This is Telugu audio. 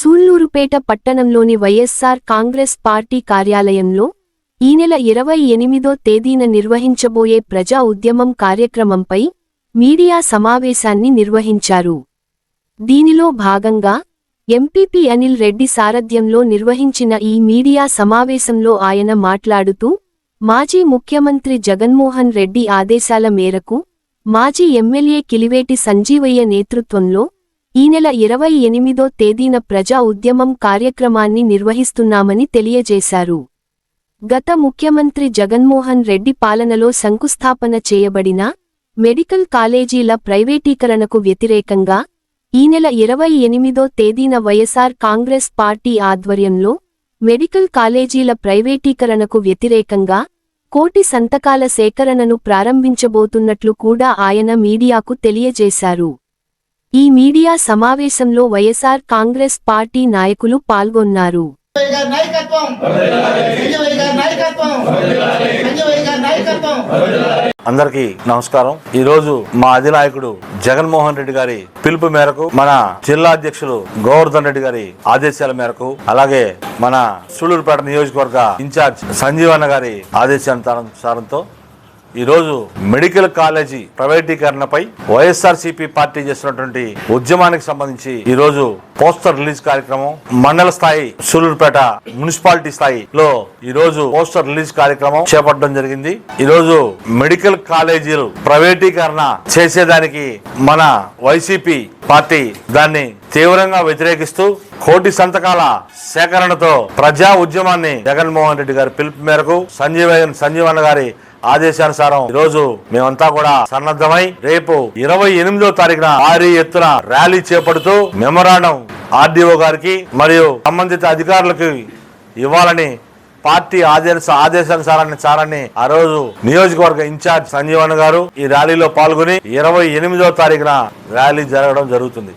సూళ్ళూరుపేట పట్టణంలోని వైఎస్సార్ కాంగ్రెస్ పార్టీ కార్యాలయంలో ఈ నెల ఇరవై ఎనిమిదో తేదీన నిర్వహించబోయే ప్రజా ఉద్యమం కార్యక్రమంపై మీడియా సమావేశాన్ని నిర్వహించారు. దీనిలో భాగంగా ఎంపీపీ అనిల్ రెడ్డి సారథ్యంలో నిర్వహించిన ఈ మీడియా సమావేశంలో ఆయన మాట్లాడుతూ మాజీ ముఖ్యమంత్రి జగన్మోహన్ రెడ్డి ఆదేశాల మేరకు మాజీ ఎమ్మెల్యే కిలివేటి సంజీవయ్య నేతృత్వంలో ఈ నెల ఇరవై ఎనిమిదో తేదీన ప్రజా ఉద్యమం కార్యక్రమాన్ని నిర్వహిస్తున్నామని తెలియజేశారు. గత ముఖ్యమంత్రి జగన్మోహన్ రెడ్డి పాలనలో శంకుస్థాపన చేయబడిన మెడికల్ కాలేజీల ప్రైవేటీకరణకు వ్యతిరేకంగా ఈ నెల ఇరవై ఎనిమిదో తేదీన వైఎస్ఆర్ కాంగ్రెస్ పార్టీ ఆధ్వర్యంలో మెడికల్ కాలేజీల ప్రైవేటీకరణకు వ్యతిరేకంగా కోటి సంతకాల సేకరణను ప్రారంభించబోతున్నట్లు కూడా ఆయన మీడియాకు తెలియజేశారు. ఈ మీడియా సమావేశంలో వైఎస్ఆర్ కాంగ్రెస్ పార్టీ నాయకులు పాల్గొన్నారు. సంజయ్ గారి నాయకత్వం. సంజయ్ గారి నాయకత్వం. సంజయ్ గారి నాయకత్వం. అందరికీ నమస్కారం. ఈ రోజు మా అధినాయకుడు జగన్మోహన్ రెడ్డి గారి పిలుపు మేరకు మన జిల్లా అధ్యక్షులు గోవర్ధన్ రెడ్డి గారి ఆదేశాల మేరకు అలాగే మన సూళ్ళూరుపేట నియోజకవర్గ ఇన్ఛార్జ్ సంజీవన్న గారి ఆదేశానుసారంతో ఈరోజు మెడికల్ కాలేజీ ప్రైవేటీకరణపై వైఎస్ఆర్సీపీ పార్టీ చేస్తున్నటువంటి ఉద్యమానికి సంబంధించి ఈరోజు పోస్టర్ రిలీజ్ కార్యక్రమం మండల స్థాయి సూలూరుపేట మున్సిపాలిటీ స్థాయిలో ఈరోజు పోస్టర్ రిలీజ్ కార్యక్రమం చేపట్టడం జరిగింది. ఈరోజు మెడికల్ కాలేజీలు ప్రైవేటీకరణ చేసేదానికి మన వైసీపీ పార్టీ దాన్ని తీవ్రంగా వ్యతిరేకిస్తూ కోటి సంతకాల సేకరణతో ప్రజా ఉద్యమాన్ని జగన్మోహన్ రెడ్డి గారి పిలుపు మేరకు సంజీవ సంజీవన్న గారి ఆదేశానుసారం ఈ రోజు మేమంతా కూడా సన్నద్ధమై రేపు ఇరవై ఎనిమిదో తారీఖున భారీ ఎత్తున ర్యాలీ చేపడుతూ మెమరాండం ఆర్డీఓ గారికి మరియు సంబంధిత అధికారులకు ఇవ్వాలని పార్టీ ఆదేశ ఆదేశానుసారాన్ని సారాన్ని ఆ రోజు నియోజకవర్గ ఇన్ఛార్జ్ సంజీవన్ గారు ఈ ర్యాలీలో పాల్గొని ఇరవై ఎనిమిదో తారీఖున ర్యాలీ జరగడం జరుగుతుంది.